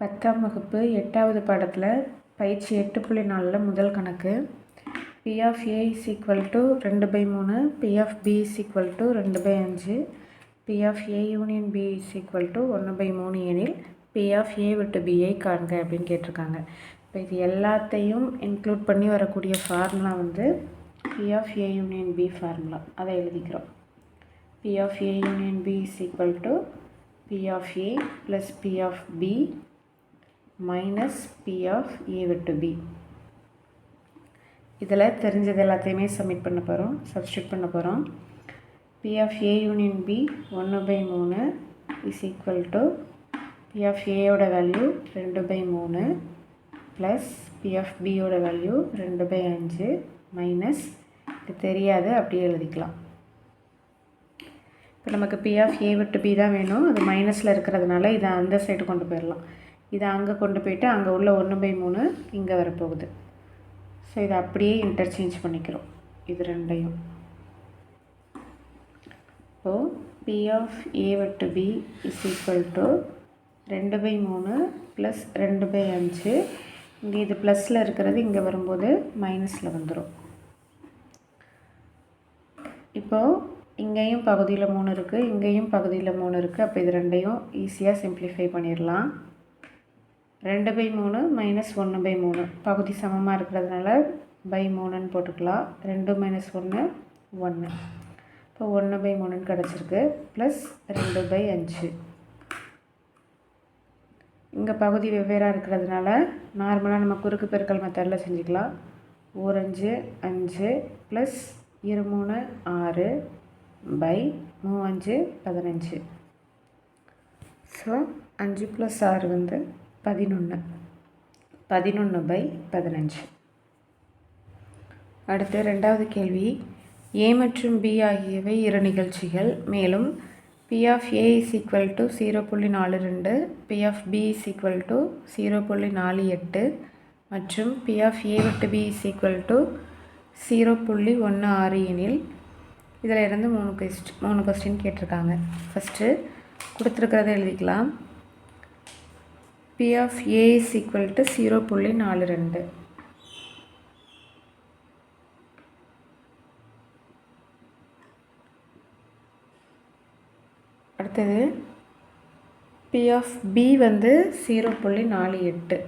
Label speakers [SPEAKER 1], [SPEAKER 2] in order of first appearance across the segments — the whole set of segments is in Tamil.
[SPEAKER 1] பத்தாம் வகுப்பு எட்டாவது பாடத்தில் பயிற்சி எட்டு புள்ளி நாலில் முதல் கணக்கு. P of A is equal to ரெண்டு பை மூணு P of B is equal to ரெண்டு பை அஞ்சு P of A union B is equal to ஒன்று பை மூணு எனில் பி ஆஃப் ஏ விட்டு பிஐ காண்க அப்படின்னு கேட்டிருக்காங்க. இப்போ இது எல்லாத்தையும் இன்க்ளூட் பண்ணி வரக்கூடிய ஃபார்முலா வந்து P of A union B formula அதை எழுதிக்கிறோம். P of A union B is equal to P of A plus P of B minus P of A விட்டு பி இதில் தெரிஞ்சது எல்லாத்தையுமே சப்மிட் பண்ண போகிறோம் சப்ஸ்டியூட் பண்ண போகிறோம் P of A union B ஒன்று பை மூணு is equal to P of ஏயோட value ரெண்டு பை மூணு ப்ளஸ் பி ஆஃப் பியோட வேல்யூ ரெண்டு பை அஞ்சு மைனஸ் இது தெரியாது அப்படியே எழுதிக்கலாம். இப்போ நமக்கு பி ஆஃப் ஏ விட்டு பி தான் வேணும். அது மைனஸில் இருக்கிறதுனால இதை அந்த சைடு கொண்டு போயிடலாம். இதை அங்கே கொண்டு போயிட்டு அங்கே உள்ள ஒன்று பை மூணு இங்கே வரப்போகுது. ஸோ இதை அப்படியே இன்டர்சேஞ்ச் பண்ணிக்கிறோம். இது ரெண்டையும். இப்போது பி ஆஃப் ஏ வட்டு பி இஸ் ஈக்குவல் டு ரெண்டு பை மூணு ப்ளஸ் ரெண்டு பை அஞ்சு. இங்கே இது ப்ளஸில் இருக்கிறது இங்கே வரும்போது மைனஸில் வந்துடும் இப்போது இங்கேயும் பகுதியில் மூணு இருக்குது இங்கேயும் பகுதியில் மூணு இருக்குது அப்போ இது ரெண்டையும் ஈஸியாக சிம்ப்ளிஃபை பண்ணிடலாம். ரெண்டு பை மூணு மைனஸ் ஒன்று பை மூணு. பகுதி சமமாக இருக்கிறதுனால பை மூணுன்னு போட்டுக்கலாம். ரெண்டு மைனஸ் ஒன்று ஒன்று. இப்போ ஒன்று பை மூணுன்னு கிடச்சிருக்கு. ப்ளஸ் ரெண்டு பை அஞ்சு. இங்கே பகுதி வெவ்வேறாக இருக்கிறதுனால நார்மலாக நம்ம குறுக்கு பெருக்கல் மெத்தடில் செஞ்சுக்கலாம். ஓரஞ்சு அஞ்சு ப்ளஸ் இரு மூணு ஆறு பை மூவஞ்சு பதினஞ்சு. ஸோ அஞ்சு ப்ளஸ் ஆறு வந்து பதினொன்று பதினொன்று பை பதினஞ்சு. அடுத்து ரெண்டாவது கேள்வி. ஏ மற்றும் பி ஆகியவை இரு நிகழ்ச்சிகள். மேலும் P of A is equal to zero புள்ளி நாலு ரெண்டு P of B is equal to zero புள்ளி நாலு எட்டு மற்றும் பி ஆஃப் ஏ விட்டு B is equal to zero புள்ளி ஒன்று ஆறு எனில் இதில் இருந்து மூணு கொஸ்டின் மூணு கொஸ்டின் கேட்டிருக்காங்க. ஃபஸ்ட்டு கொடுத்துருக்கிறத எழுதிக்கலாம். P of A is equal to zero புள்ளி நாலு ரெண்டு. அடுத்தது பி ஆஃப் பி வந்து ஜீரோ புள்ளி நாலு எட்டு.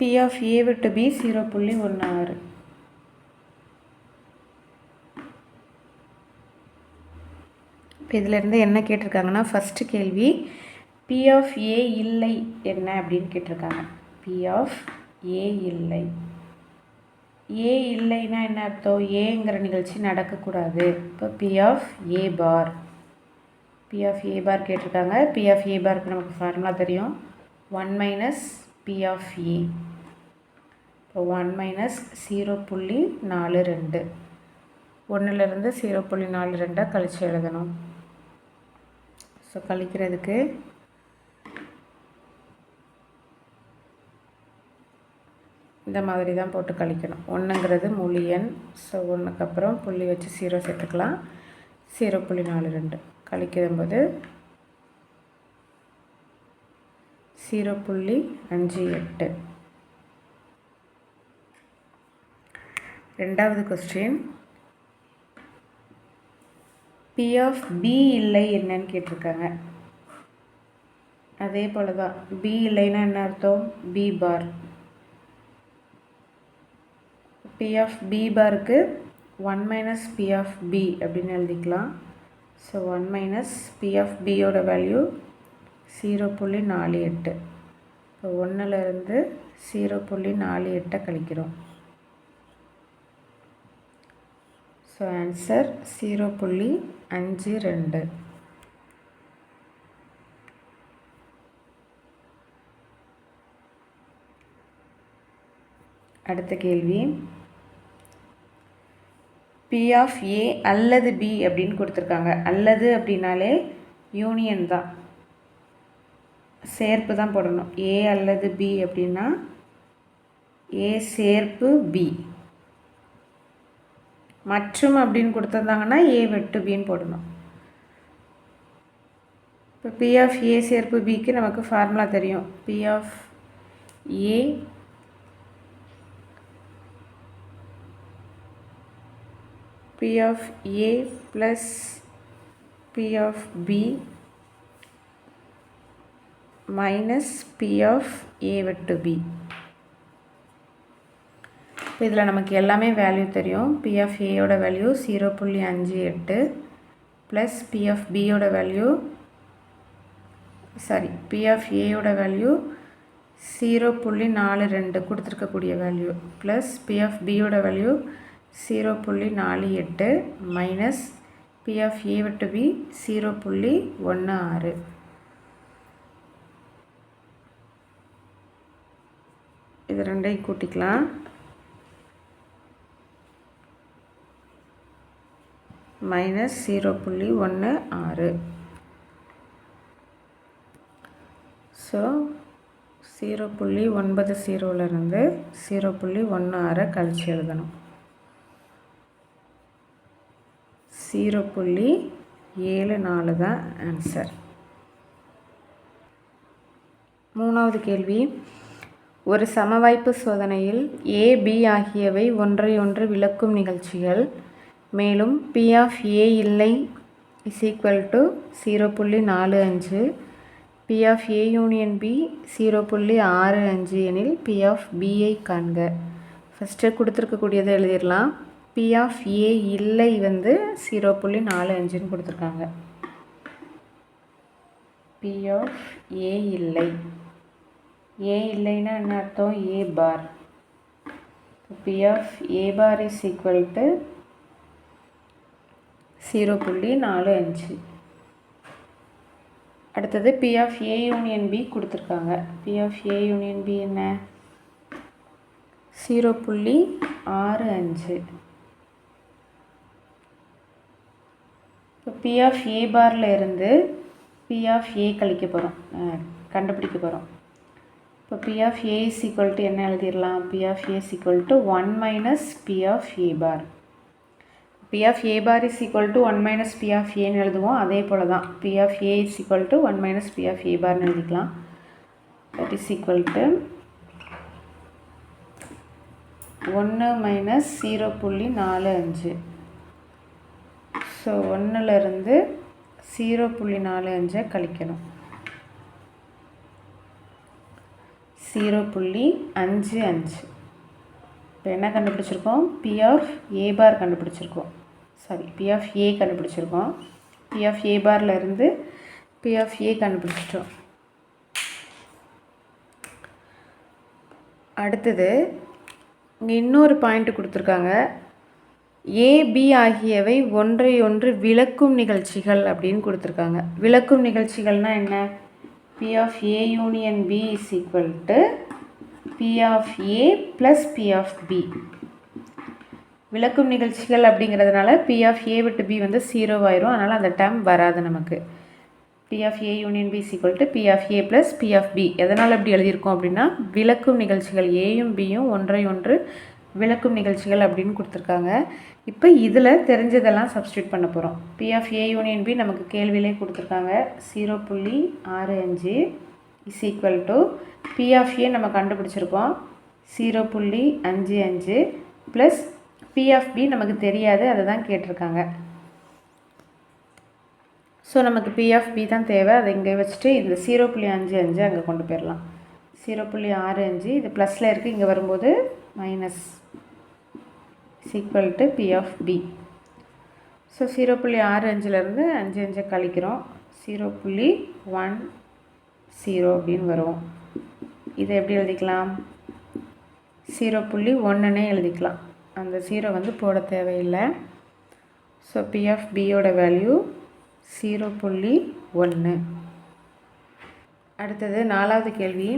[SPEAKER 1] பி ஆஃப் ஏ விட்டு பி ஜீரோ புள்ளி ஒன்று ஆறு. இப்போ இதிலேருந்து என்ன கேட்டிருக்காங்கன்னா ஃபஸ்ட்டு கேள்வி பி ஆஃப் ஏ இல்லை என்ன அப்படின்னு கேட்டிருக்காங்க. பி ஆஃப் ஏ இல்லை. ஏ இல்லைன்னா என்ன அர்த்தம்? ஏங்கிற நிகழ்ச்சி நடக்கக்கூடாது. இப்போ P of A bar P of A bar கேட்டிருக்காங்க. பி ஆஃப் ஏ பாருக்கு நமக்கு ஃபார்முலா தெரியும். One minus P of A இப்போ ஒன் மைனஸ் ஜீரோ புள்ளி நாலு ரெண்டு. ஒன்றுலேருந்து ஜீரோ புள்ளி நாலு ரெண்டாக கழித்து எழுதணும். ஸோ கழிக்கிறதுக்கு. இந்த மாதிரி தான் போட்டு கழிக்கணும். ஒன்றுங்கிறது முழு எண். ஸோ ஒன்றுக்கு அப்புறம் புள்ளி வச்சு சீரோ சேர்த்துக்கலாம். ஜீரோ புள்ளி நாலு ரெண்டு. கழிக்கும்போது ஜீரோ புள்ளி அஞ்சு எட்டு. ரெண்டாவது கொஸ்டின் பி ஆஃப் பி இல்லை என்னன்னு கேட்டிருக்காங்க. அதே போல் தான் பி இல்லைன்னா என்ன அர்த்தம்? B bar P of B பாருக்கு one minus P of B அப்படின்னு எழுதிக்கலாம். So one minus P of பியோட வேல்யூ ஜீரோ புள்ளி நாலு எட்டு. இப்போ ஒன்றுலேருந்து ஜீரோ புள்ளி நாலு எட்டை கழிக்கிறோம். ஸோ ஆன்சர் ஜீரோ புள்ளி அஞ்சு ரெண்டு. அடுத்த கேள்வி. பி ஆஃப் ஏ அல்லது பி அப்படின்னு கொடுத்துருக்காங்க. அல்லது அப்படின்னாலே யூனியன் தான். சேர்ப்பு தான் போடணும். ஏ அல்லது பி அப்படின்னா ஏ சேர்ப்பு பி மற்றும் அப்படின்னு கொடுத்துருந்தாங்கன்னா ஏ வெட்டு பின்னு போடணும். இப்போ பி ஆஃப் ஏ சேர்ப்பு பிக்கு நமக்கு ஃபார்முலா தெரியும். P of A P of A plus P of B minus P of A வெட்டு பி இப்போ இதில் நமக்கு எல்லாமே வேல்யூ தெரியும். பிஎஃப் ஏயோட வேல்யூ ஜீரோ புள்ளி அஞ்சு எட்டு ப்ளஸ் பிஎஃப் பியோட வேல்யூ சாரி பிஎஃப் ஏயோட வேல்யூ ஜீரோ புள்ளி நாலு ரெண்டு கொடுத்துருக்கக்கூடிய வேல்யூ ப்ளஸ் பிஎஃப் பியோட வேல்யூ ஜீரோ புள்ளி நாலு எட்டு மைனஸ் பிஎஃப் ஏ விட்டு பி ஜீரோ புள்ளி ஒன்று ஆறு. இது ரெண்டையும் கூட்டிக்கலாம். மைனஸ் ஜீரோ புள்ளி ஒன்று ஆறு. ஸோ ஜீரோ புள்ளி ஒன்பது ஜீரோவிலேருந்து ஜீரோ புள்ளி ஒன்று ஆறை கழிச்சு எழுதணும். ஜீரோ புள்ளி ஏழு நாலு தான் ஆன்சர் மூணாவது கேள்வி. ஒரு சமவாய்ப்பு சோதனையில் ஏ பி ஆகியவை ஒன்றையொன்று விளக்கும் நிகழ்ச்சிகள். மேலும் பி ஆஃப் ஏ இல்லை இஸ் ஈக்குவல் டு ஜீரோ புள்ளி நாலு அஞ்சு. P of A union B zero புள்ளி ஆறு அஞ்சு எனில் பி ஆஃப் பிஐ காண்க. ஃபஸ்ட்டு கொடுத்துருக்கக்கூடியதை எழுதிடலாம். பி ஆஃப் ஏ இல்லை வந்து ஜீரோ புள்ளி நாலு அஞ்சுன்னு கொடுத்துருக்காங்க. பி ஆஃப் ஏ இல்லை. ஏ இல்லைன்னா என்ன அர்த்தம்? A bar P of A bar is equal to zero புள்ளி நாலு அஞ்சு. அடுத்தது P of A union B கொடுத்துருக்காங்க. P of A union B என்ன? ஜீரோ புள்ளி ஆறு அஞ்சு. இப்போ பி ஆஃப் ஏ பாரில் இருந்து பி ஆஃப் ஏ கழிக்க போகிறோம் கண்டுபிடிக்க போகிறோம் இப்போ P of A is equal to என்ன எழுதிடலாம் P of A is equal to one minus P of A bar P of A bar is equal to one minus P of ஏன்னு எழுதுவோம். அதே போல் தான் P of A is equal to one minus P of A பார்னு எழுதிக்கலாம். தட் இஸ் ஈக்குவல் டு ஒன்று மைனஸ் ஜீரோ புள்ளி நாலு அஞ்சு. ஸோ ஒன்றுலேருந்து ஜீரோ புள்ளி நாலு அஞ்சை கழிக்கணும். ஜீரோ புள்ளி அஞ்சு அஞ்சு. இப்போ என்ன கண்டுபிடிச்சிருக்கோம்? பி ஆஃப் ஏ பார் கண்டுபிடிச்சிருக்கோம். சாரி பி ஆஃப் ஏ கண்டுபிடிச்சிருக்கோம். பி ஆஃப் ஏ பாரில் இருந்து பி ஆஃப் ஏ கண்டுபிடிச்சிட்டோம். அடுத்தது இங்கே இன்னொரு பாயிண்ட் கொடுத்துருக்காங்க. ஏபி ஆகியவை ஒன்றை ஒன்று விளக்கும் நிகழ்ச்சிகள் அப்படின்னு கொடுத்துருக்காங்க. விளக்கும் நிகழ்ச்சிகள்னால் என்ன? P of A union B is equal to P of A plus P of B விளக்கும் நிகழ்ச்சிகள் அப்படிங்கிறதுனால பி ஆஃப் ஏ விட்டு பி வந்து ஜீரோவாயிரும் அதனால் அந்த டேம் வராது நமக்கு. P of A union B is equal to P of A plus P of B எதனால் அப்படி எழுதியிருக்கோம் அப்படின்னா விளக்கும் நிகழ்ச்சிகள் ஏயும் பியும் ஒன்றை ஒன்று விளக்கும் நிகழ்ச்சிகள் அப்படின்னு கொடுத்துருக்காங்க. இப்போ இதில் தெரிஞ்சதெல்லாம் சப்ஸ்டியூட் பண்ண போகிறோம் P of A union B நமக்கு கேள்வியிலே கொடுத்துருக்காங்க. ஜீரோ புள்ளி ஆறு அஞ்சு is equal to P of A நம்ம கண்டுபிடிச்சிருக்கோம். ஜீரோ புள்ளி அஞ்சு அஞ்சு ப்ளஸ் பி ஆஃப் பி நமக்கு தெரியாது அதை தான் கேட்டிருக்காங்க. ஸோ நமக்கு பி ஆஃப் பி தான் தேவை. அதை இங்கே வச்சுட்டு இந்த ஜீரோ புள்ளி அஞ்சு அஞ்சு அங்கே கொண்டு போயிடலாம். ஜீரோ புள்ளி ஆறு அஞ்சு இது ப்ளஸில் இருக்குது இங்கே வரும்போது minus is equal to P of B so zero புள்ளி ஆறு அஞ்சுலேருந்து அஞ்சு அஞ்சை கழிக்கிறோம். ஜீரோ புள்ளி ஒன் ஜீரோ அப்படின்னு வரும். இதை எப்படி எழுதிக்கலாம்? ஜீரோ புள்ளி ஒன்றுன்னே எழுதிக்கலாம். அந்த ஜீரோ வந்து போட தேவையில்லை. ஸோ பி ஆஃப் பியோட வேல்யூ ஜீரோ புள்ளி ஒன்று அடுத்தது நாலாவது கேள்வி.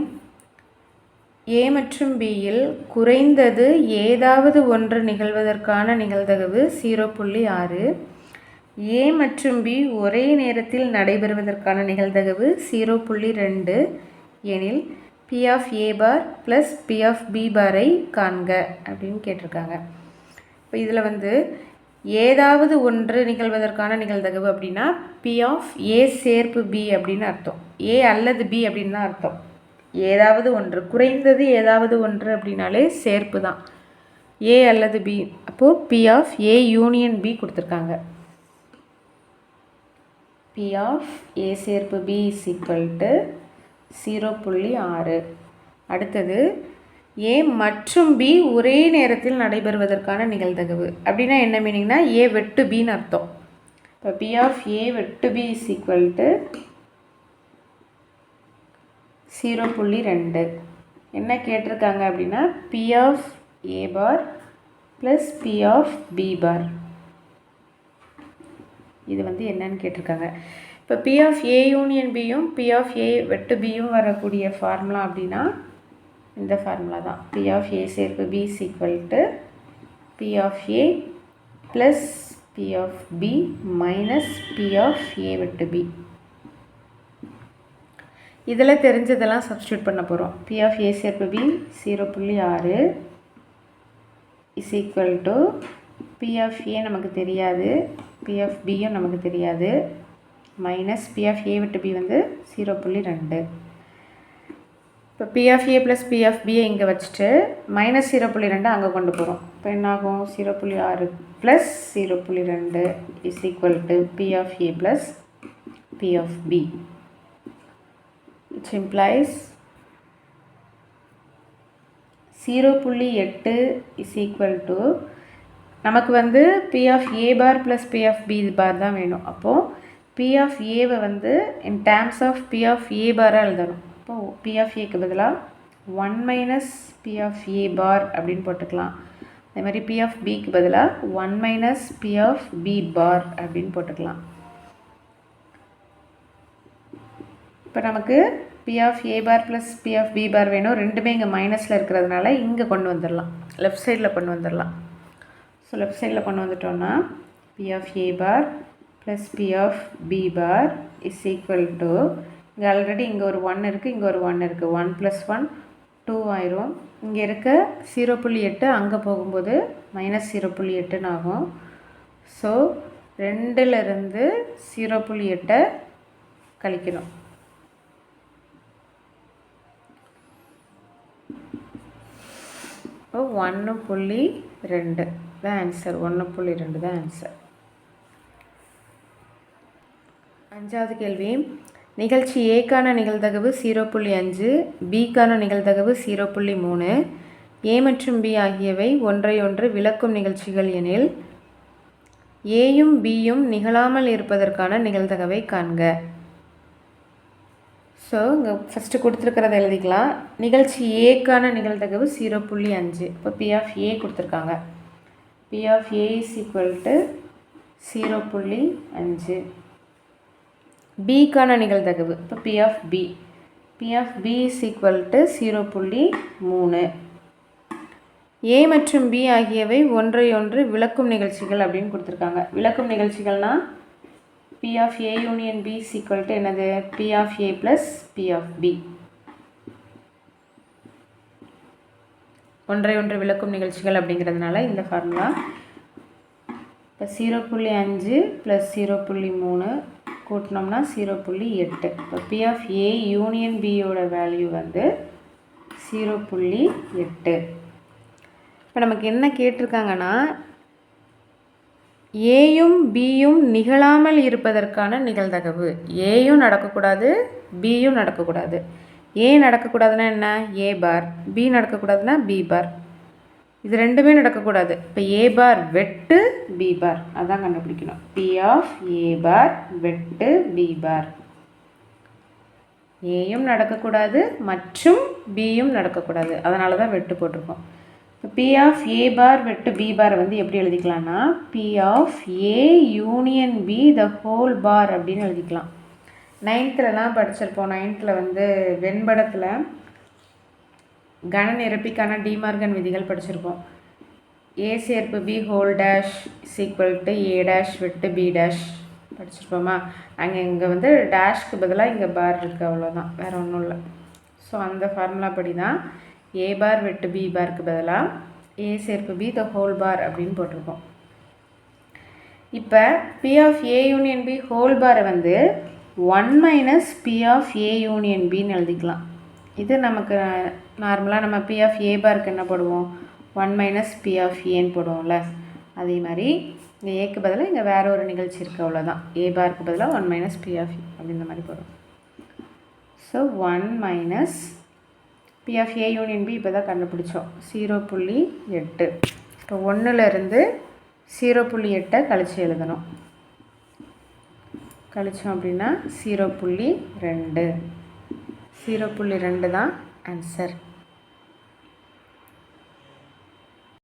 [SPEAKER 1] ஏ மற்றும் பியில் குறைந்தது ஏதாவது ஒன்று நிகழ்வதற்கான நிகழ்தகவு ஜீரோ புள்ளி ஆறு. ஏ மற்றும் பி ஒரே நேரத்தில் நடைபெறுவதற்கான நிகழ்தகவு ஜீரோ புள்ளி ரெண்டு. எனில் P of A bar plus P of B பாரை காண்க அப்படின்னு கேட்டிருக்காங்க. இப்போ இதில் வந்து ஏதாவது ஒன்று நிகழ்வதற்கான நிகழ்தகவு அப்படின்னா பி ஆஃப் ஏ சேர்ப்பு பி அப்படின்னு அர்த்தம். ஏ அல்லது பி அப்படின்னு தான் அர்த்தம். ஏதாவது ஒன்று குறைந்தது ஏதாவது ஒன்று அப்படின்னாலே சேர்ப்பு தான். ஏ அல்லது பி அப்போது P of A union B கொடுத்துருக்காங்க. பி ஆஃப் ஏ சேர்ப்பு B is equal to zero புள்ளி ஆறு. அடுத்தது ஏ மற்றும் பி ஒரே நேரத்தில் நடைபெறுவதற்கான நிகழ்தகவு. அப்படின்னா என்ன மீனிங்னா ஏ வெட்டு பின்னு அர்த்தம். இப்போ பி ஆஃப் ஏ வெட்டு B is equal to zero புள்ளி ரெண்டு. என்ன கேட்டிருக்காங்க அப்படின்னா P of A bar plus P of B bar இது வந்து என்னன்னு கேட்டிருக்காங்க. இப்போ பி ஆஃப் ஏ யூனியன் பியும் பி ஆஃப் ஏ வெட்டு பியும் வரக்கூடிய ஃபார்முலா அப்படின்னா இந்த ஃபார்முலா தான். பி ஆஃப் ஏ சேர்ப்பு B is equal to P of A plus P of B minus P of A வெட்டு பி இதில் தெரிஞ்சதெல்லாம் சப்ஸ்டியூட் பண்ண போகிறோம் பி ஆஃப் ஏ சேர்ப்பு பி ஜீரோ புள்ளி ஆறு is equal to P of A நமக்கு தெரியாது. பி ஆஃப் பியும் நமக்கு தெரியாது. மைனஸ் பி ஆஃப் ஏ விட்டு பி வந்து ஜீரோ புள்ளி ரெண்டு. இப்போ P of A plus P of பியை இங்கே வச்சுட்டு மைனஸ் ஜீரோ புள்ளி ரெண்டு அங்கே கொண்டு போகிறோம் இப்போ என்னாகும்? ஜீரோ புள்ளி ஆறு ப்ளஸ் ஜீரோ புள்ளி ரெண்டு is equal to P of A plus P of B it's implies zero புள்ளி எட்டு இஸ் ஈக்குவல் டு நமக்கு வந்து P of A bar plus P of B bar தான் வேணும். அப்போது பி ஆஃப் ஏவை வந்து in terms of P of A பாராக எழுதணும். இப்போது பி ஆஃப் ஏக்கு பதிலாக one minus P of A bar அப்படின்னு போட்டுக்கலாம். அதே மாதிரி பி ஆஃப் பிக்கு பதிலாக one minus P of B bar அப்படின்னு போட்டுக்கலாம். இப்போ நமக்கு P of A bar plus P of B bar வேணும். ரெண்டுமே இங்கே மைனஸில் இருக்கிறதுனால இங்கே கொண்டு வந்துடலாம் லெஃப்ட் சைடில் கொண்டு வந்துடலாம் ஸோ லெஃப்ட் சைடில் கொண்டு வந்துட்டோம்னா P of A bar plus P of B bar is equal to இங்கே ஆல்ரெடி இங்கே ஒரு ஒன் இருக்குது இங்கே ஒரு ஒன் இருக்குது ஒன் ப்ளஸ் ஒன் டூ ஆயிரும். இங்கே இருக்க ஜீரோ புள்ளி எட்டு அங்கே போகும்போது மைனஸ் ஜீரோ புள்ளி எட்டுன்னு ஆகும். ஸோ ரெண்டுலேருந்து ஜீரோ புள்ளி எட்டை கழிக்கணும். இப்போ ஒன்று புள்ளி ரெண்டு தான் ஆன்சர் ஒன்று புள்ளி ரெண்டு தான் ஆன்சர் அஞ்சாவது கேள்வி நிகழ்ச்சி ஏக்கான நிகழ்தகவு ஜீரோ புள்ளி அஞ்சு பிக்கான நிகழ்தகவு ஜீரோ புள்ளி மூணு. ஏ மற்றும் பி ஆகியவை ஒன்றையொன்று விளக்கும் நிகழ்ச்சிகள் எனில் ஏயும் பியும் நிகழாமல் இருப்பதற்கான நிகழ்தகவை காண்க. ஸோ இங்கே ஃபஸ்ட்டு கொடுத்துருக்கிறத எழுதிக்கலாம். நிகழ்ச்சி ஏக்கான நிகழ்தகவு ஜீரோ புள்ளி அஞ்சு. இப்போ பி ஆஃப் ஏ கொடுத்துருக்காங்க. P of A is equal to zero புள்ளி அஞ்சு. பிக்கான நிகழ்தகவு இப்போ P of B P of B is equal to zero புள்ளி மூணு. ஏ மற்றும் பி ஆகியவை ஒன்றை ஒன்று விளக்கும் நிகழ்ச்சிகள் அப்படின்னு கொடுத்துருக்காங்க. விளக்கும் நிகழ்ச்சிகள்னால் P of A union B is equal to என்னது? P of A plus P of B ஒன்றை ஒன்று விளக்கும் நிகழ்ச்சிகள் அப்படிங்கிறதுனால இந்த ஃபார்முலா இப்போ ஜீரோ புள்ளி அஞ்சு ப்ளஸ் ஜீரோ புள்ளி மூணு கூட்டினோம்னா ஜீரோ புள்ளி எட்டு. இப்போ பி ஆஃப் ஏ யூனியன் பியோட வேல்யூ வந்து ஜீரோ புள்ளி எட்டு. இப்போ நமக்கு என்ன கேட்டிருக்காங்கன்னா ஏயும் பியும் நிகழாமல் இருப்பதற்கான நிகழ்தகவு. ஏயும் நடக்கக்கூடாது பியும் நடக்கக்கூடாது. ஏ நடக்கக்கூடாதுன்னா என்ன? ஏ பார் பி நடக்கக்கூடாதுன்னா பி பார் இது ரெண்டுமே நடக்கக்கூடாது. இப்போ ஏ பார் வெட்டு பி பார் அதான் கண்டுபிடிக்கணும். பி ஆஃப் ஏ பார் வெட்டு பி பார் ஏயும் நடக்கக்கூடாது மற்றும் பியும் நடக்கக்கூடாது. அதனால தான் வெட்டு போட்டிருக்கோம். இப்போ பி ஆஃப் ஏ பார் வெட்டு பி பார் வந்து எப்படி எழுதிக்கலாம்னா P of A union B the whole bar அப்படின்னு எழுதிக்கலாம். நைன்த்துலலாம் படிச்சிருப்போம். நைன்த்தில் வந்து வெண்படத்தில் கன நிரப்பிக்கான டிமார்கன் விதிகள் படிச்சிருப்போம். ஏ சேர்ப்பு B whole dash is equal to A dash விட்டு பி டேஷ் படிச்சிருப்போமா? அங்கே இங்கே வந்து டேஷ்க்கு பதிலாக இங்கே பார் இருக்குது அவ்வளோதான் வேறு ஒன்றும் இல்லை. ஸோ அந்த ஃபார்முலா படி தான் ஏ பார் விட்டு பி பார்க்கு பதிலாக ஏ சேர்ப்பு பி த ஹோல் பார் அப்படின்னு போட்டிருக்கோம் இப்போ P of A union B whole பாரை வந்து one minus P of A union பின்னு எழுதிக்கலாம். இது நமக்கு நார்மலாக நம்ம பி ஆஃப் ஏ பாருக்கு என்ன போடுவோம்? ஒன் மைனஸ் பி ஆஃப் ஏன்னு போடுவோம்ல. அதே மாதிரி இந்த ஏக்கு பதிலாக இங்கே வேறு ஒரு நிகழ்ச்சி இருக்குது அவ்வளோதான் ஏ பாருக்கு பதிலாக ஒன் மைனஸ் பி ஆஃப் அப்படின்ற மாதிரி போடுவோம். So one minus P of A union B இப்போ தான் கண்டுபிடிச்சோம். ஜீரோ புள்ளி எட்டு. இப்போ ஒன்றுலேருந்து ஜீரோ புள்ளி எட்டை கழித்து எழுதணும். கழித்தோம் அப்படின்னா ஜீரோ புள்ளி ரெண்டு. ஜீரோ புள்ளி ரெண்டு தான் ஆன்சர்